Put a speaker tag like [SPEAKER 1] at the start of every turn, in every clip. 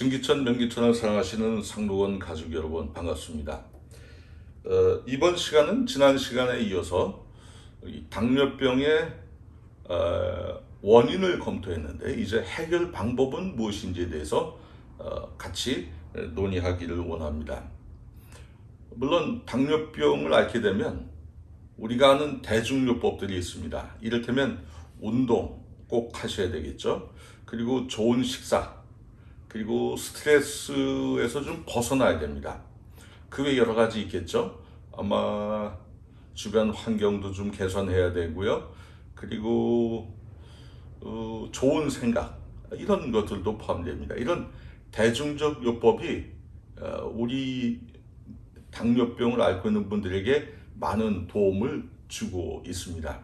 [SPEAKER 1] 증기천 명기천을 사랑하시는 상록원 가족 여러분 반갑습니다. 어, 이번 시간은 지난 시간에 이어서 이 당뇨병의 어, 원인을 검토했는데 이제 해결 방법은 무엇인지에 대해서 어, 같이 논의하기를 원합니다. 물론 당뇨병을 앓게 되면 우리가 아는 대중요법들이 있습니다. 이를테면 운동 꼭 하셔야 되겠죠. 그리고 좋은 식사, 그리고 스트레스에서 좀 벗어나야 됩니다. 그 외 여러 가지 있겠죠. 아마 주변 환경도 좀 개선해야 되고요. 그리고 어, 좋은 생각 이런 것들도 포함됩니다. 이런 대중적 요법이 어, 우리 당뇨병을 앓고 있는 분들에게 많은 도움을 주고 있습니다.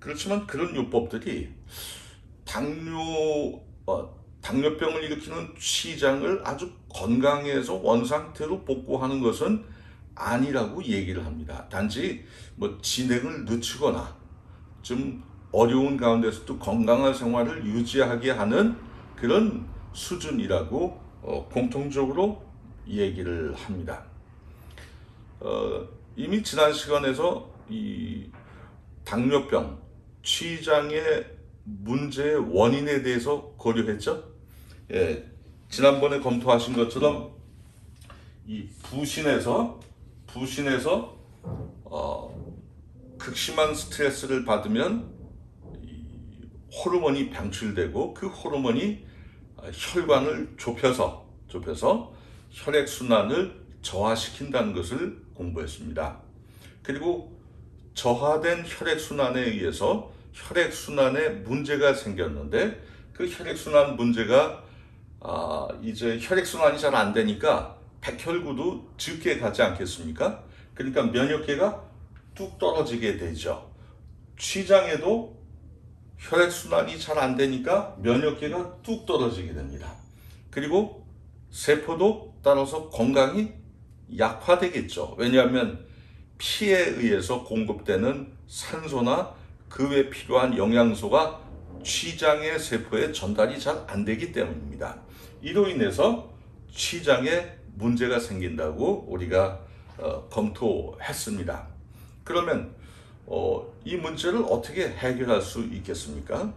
[SPEAKER 1] 그렇지만 그런 요법들이 당뇨 어, 당뇨병을 일으키는 췌장을 아주 건강해서 원상태로 복구하는 것은 아니라고 얘기를 합니다. 단지 뭐 진행을 늦추거나 좀 어려운 가운데서도 건강한 생활을 유지하게 하는 그런 수준이라고 어, 공통적으로 얘기를 합니다. 어, 이미 지난 시간에서 이 당뇨병, 췌장의 문제의 원인에 대해서 고려했죠. 예, 지난번에 검토하신 것처럼 이 부신에서 부신에서 어, 극심한 스트레스를 받으면 이 호르몬이 방출되고 그 호르몬이 아, 혈관을 좁혀서 좁혀서 혈액 순환을 저하시킨다는 것을 공부했습니다. 그리고 저하된 혈액 순환에 의해서 혈액 순환에 문제가 생겼는데 그 혈액 순환 문제가 아, 이제 혈액 순환이 잘 안 되니까 백혈구도 적게 가지 않겠습니까? 그러니까 면역계가 뚝 떨어지게 되죠. 췌장에도 혈액 순환이 잘 안 되니까 면역계가 뚝 떨어지게 됩니다. 그리고 세포도 따라서 건강이 약화되겠죠. 왜냐하면 피에 의해서 공급되는 산소나 그 외 필요한 영양소가 췌장의 세포에 전달이 잘 안 되기 때문입니다. 이로 인해서 췌장에 문제가 생긴다고 우리가 어, 검토했습니다. 그러면 어, 이 문제를 어떻게 해결할 수 있겠습니까?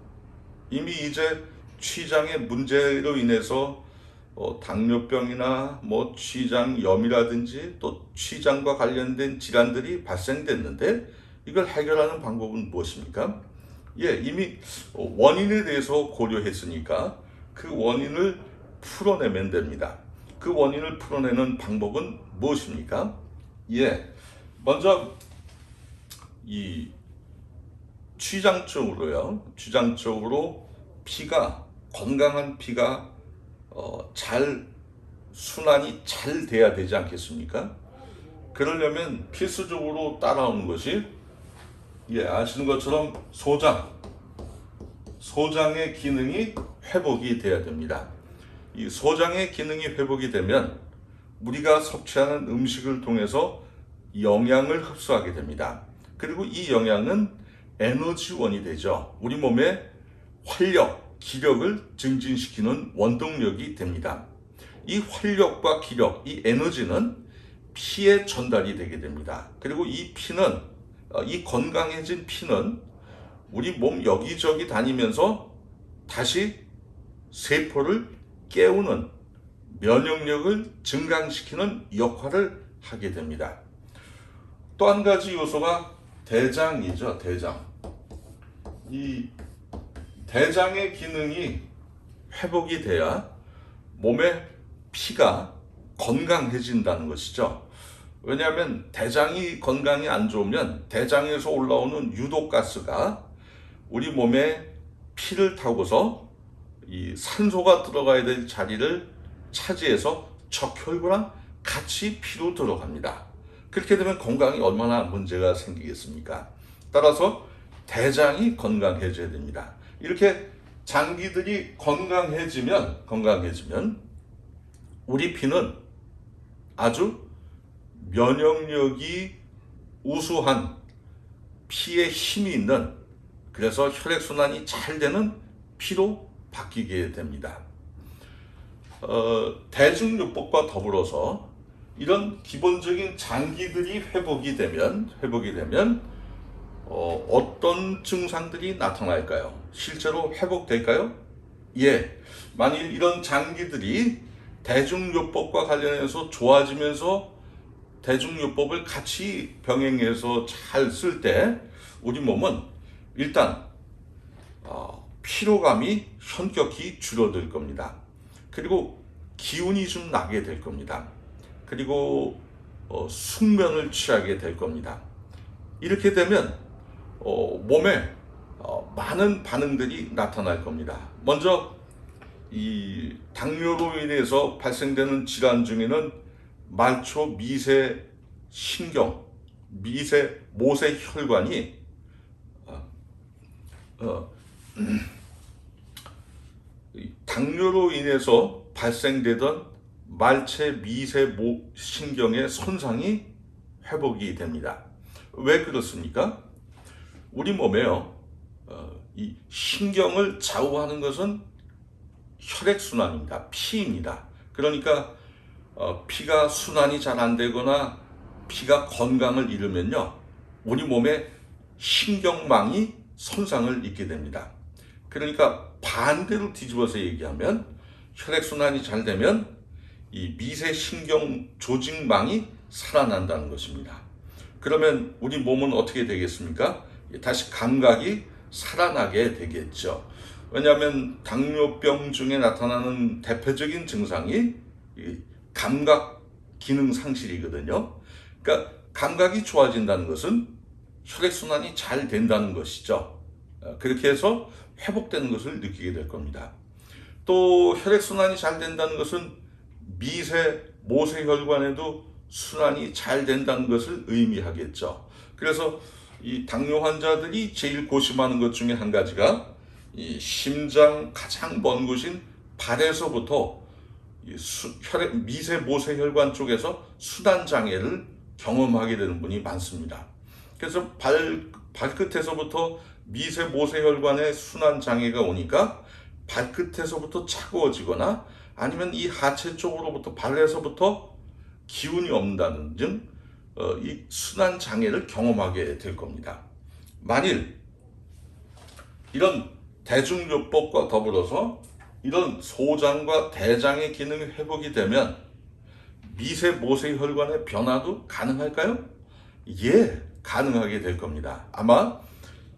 [SPEAKER 1] 이미 이제 췌장의 문제로 인해서 어, 당뇨병이나 뭐 췌장염이라든지 또 췌장과 관련된 질환들이 발생됐는데 이걸 해결하는 방법은 무엇입니까? 예, 이미 원인에 대해서 고려했으니까 그 원인을 풀어내면 됩니다. 그 원인을 풀어내는 방법은 무엇입니까? 예, 먼저 이 췌장 쪽으로요. 췌장 쪽으로 피가 건강한 피가 어, 잘 순환이 잘 돼야 되지 않겠습니까? 그러려면 필수적으로 따라오는 것이 예 아시는 것처럼 소장 소장의 기능이 회복이 돼야 됩니다. 이 소장의 기능이 회복이 되면 우리가 섭취하는 음식을 통해서 영양을 흡수하게 됩니다. 그리고 이 영양은 에너지원이 되죠. 우리 몸에 활력, 기력을 증진시키는 원동력이 됩니다. 이 활력과 기력, 이 에너지는 피에 전달이 되게 됩니다. 그리고 이 피는, 어, 이 건강해진 피는 우리 몸 여기저기 다니면서 다시 세포를 깨우는 면역력을 증강시키는 역할을 하게 됩니다. 또 한 가지 요소가 대장이죠, 대장. 이 대장의 기능이 회복이 돼야 몸의 피가 건강해진다는 것이죠. 왜냐하면 대장이 건강이 안 좋으면 대장에서 올라오는 유독가스가 우리 몸에 피를 타고서 이 산소가 들어가야 될 자리를 차지해서 적혈구랑 같이 피로 들어갑니다. 그렇게 되면 건강이 얼마나 문제가 생기겠습니까? 따라서 대장이 건강해져야 됩니다. 이렇게 장기들이 건강해지면 건강해지면 우리 피는 아주 면역력이 우수한 피에 힘이 있는 그래서 혈액순환이 잘 되는 피로 바뀌게 됩니다. 어, 대중요법과 더불어서 이런 기본적인 장기들이 회복이 되면 회복이 되면 어, 어떤 증상들이 나타날까요? 실제로 회복될까요? 예. 만일 이런 장기들이 대중요법과 관련해서 좋아지면서 대중요법을 같이 병행해서 잘 쓸 때 우리 몸은 일단 어, 피로감이 현격히 줄어들 겁니다. 그리고 기운이 좀 나게 될 겁니다. 그리고 어, 숙면을 취하게 될 겁니다. 이렇게 되면 어, 몸에 어, 많은 반응들이 나타날 겁니다. 먼저 이 당뇨로 인해서 발생되는 질환 중에는 말초 미세 신경, 미세 모세 혈관이 어, 어, 이 당뇨로 인해서 발생되던 말체 미세 모 신경의 손상이 회복이 됩니다. 왜 그렇습니까? 우리 몸에요, 어, 이 신경을 좌우하는 것은 혈액 순환입니다. 피입니다. 그러니까 어, 피가 순환이 잘 안 되거나 피가 건강을 잃으면요, 우리 몸에 신경망이 손상을 입게 됩니다. 그러니까 반대로 뒤집어서 얘기하면 혈액 순환이 잘 되면 이 미세 신경 조직망이 살아난다는 것입니다. 그러면 우리 몸은 어떻게 되겠습니까? 다시 감각이 살아나게 되겠죠. 왜냐하면 당뇨병 중에 나타나는 대표적인 증상이 이 감각 기능 상실이거든요. 그러니까 감각이 좋아진다는 것은 혈액순환이 잘 된다는 것이죠. 어, 그렇게 해서 회복되는 것을 느끼게 될 겁니다. 또 혈액순환이 잘 된다는 것은 미세, 모세혈관에도 순환이 잘 된다는 것을 의미하겠죠. 그래서 이 당뇨 환자들이 제일 고심하는 것 중에 한 가지가 이 심장 가장 먼 곳인 발에서부터 이 수, 혈액, 미세 모세혈관 쪽에서 순환 장애를 경험하게 되는 분이 많습니다. 그래서 발 발끝에서부터 미세 모세혈관에 순환 장애가 오니까 발끝에서부터 차가워지거나 아니면 이 하체 쪽으로부터 발에서부터 기운이 없다는 등 어, 이 순환 장애를 경험하게 될 겁니다. 만일 이런 대중요법과 더불어서 이런 소장과 대장의 기능이 회복이 되면 미세 모세 혈관의 변화도 가능할까요? 예, 가능하게 될 겁니다. 아마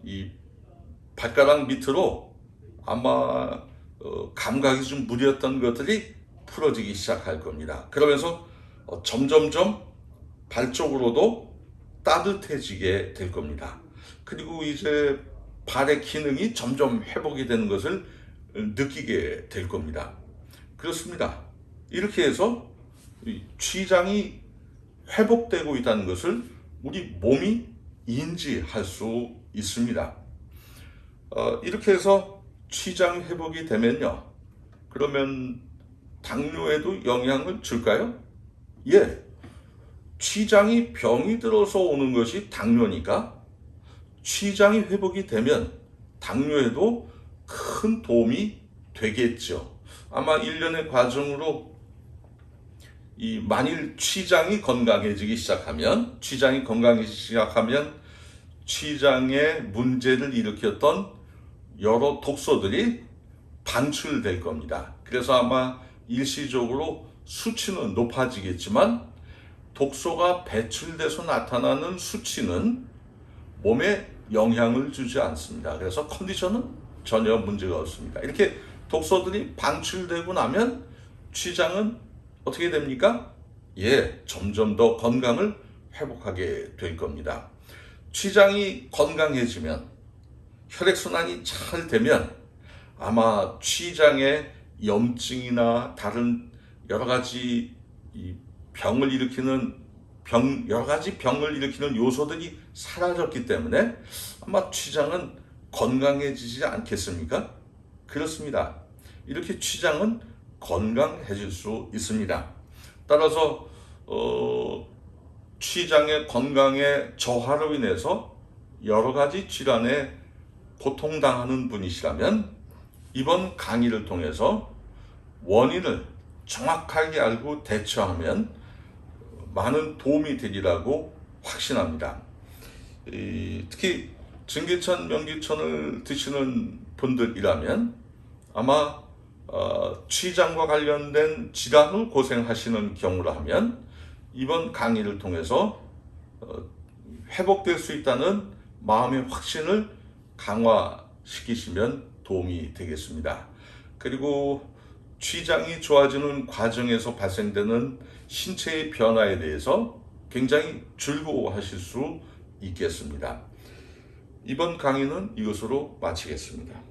[SPEAKER 1] 이 발가락 밑으로 아마 어, 감각이 좀 무렸던 것들이 풀어지기 시작할 겁니다. 그러면서 어, 점점점 발 쪽으로도 따뜻해지게 될 겁니다. 그리고 이제 발의 기능이 점점 회복이 되는 것을 느끼게 될 겁니다. 그렇습니다. 이렇게 해서 취장이 회복되고 있다는 것을 우리 몸이 인지할 수 있습니다. 어, 이렇게 해서 취장 회복이 되면요. 그러면 당뇨에도 영향을 줄까요? 예. 취장이 병이 들어서 오는 것이 당뇨니까 취장이 회복이 되면 당뇨에도 큰 도움이 되겠죠. 아마 일련의 과정으로 이 만일 취장이 건강해지기 시작하면 취장이 건강해지기 시작하면 취장에 문제를 일으켰던 여러 독소들이 반출될 겁니다. 그래서 아마 일시적으로 수치는 높아지겠지만 독소가 배출돼서 나타나는 수치는 몸에 영향을 주지 않습니다. 그래서 컨디션은 전혀 문제가 없습니다. 이렇게 독소들이 방출되고 나면 취장은 어떻게 됩니까? 예, 점점 더 건강을 회복하게 될 겁니다. 취장이 건강해지면 혈액순환이 잘 되면 아마 취장에 염증이나 다른 여러 가지 병을 일으키는 병, 여러 가지 병을 일으키는 요소들이 사라졌기 때문에 아마 취장은 건강해지지 않겠습니까? 그렇습니다. 이렇게 취장은 건강해질 수 있습니다. 따라서 어, 취장의 건강의 저하로 인해서 여러 가지 질환에 고통당하는 분이시라면 이번 강의를 통해서 원인을 정확하게 알고 대처하면 많은 도움이 되리라고 확신합니다. 이, 특히 증기천, 명기천을 드시는 분들이라면 아마 어, 취장과 관련된 질환을 고생하시는 경우라면 이번 강의를 통해서 어, 회복될 수 있다는 마음의 확신을 강화시키시면 도움이 되겠습니다. 그리고 취장이 좋아지는 과정에서 발생되는 신체의 변화에 대해서 굉장히 즐거워하실 수 있겠습니다. 이번 강의는 이것으로 마치겠습니다.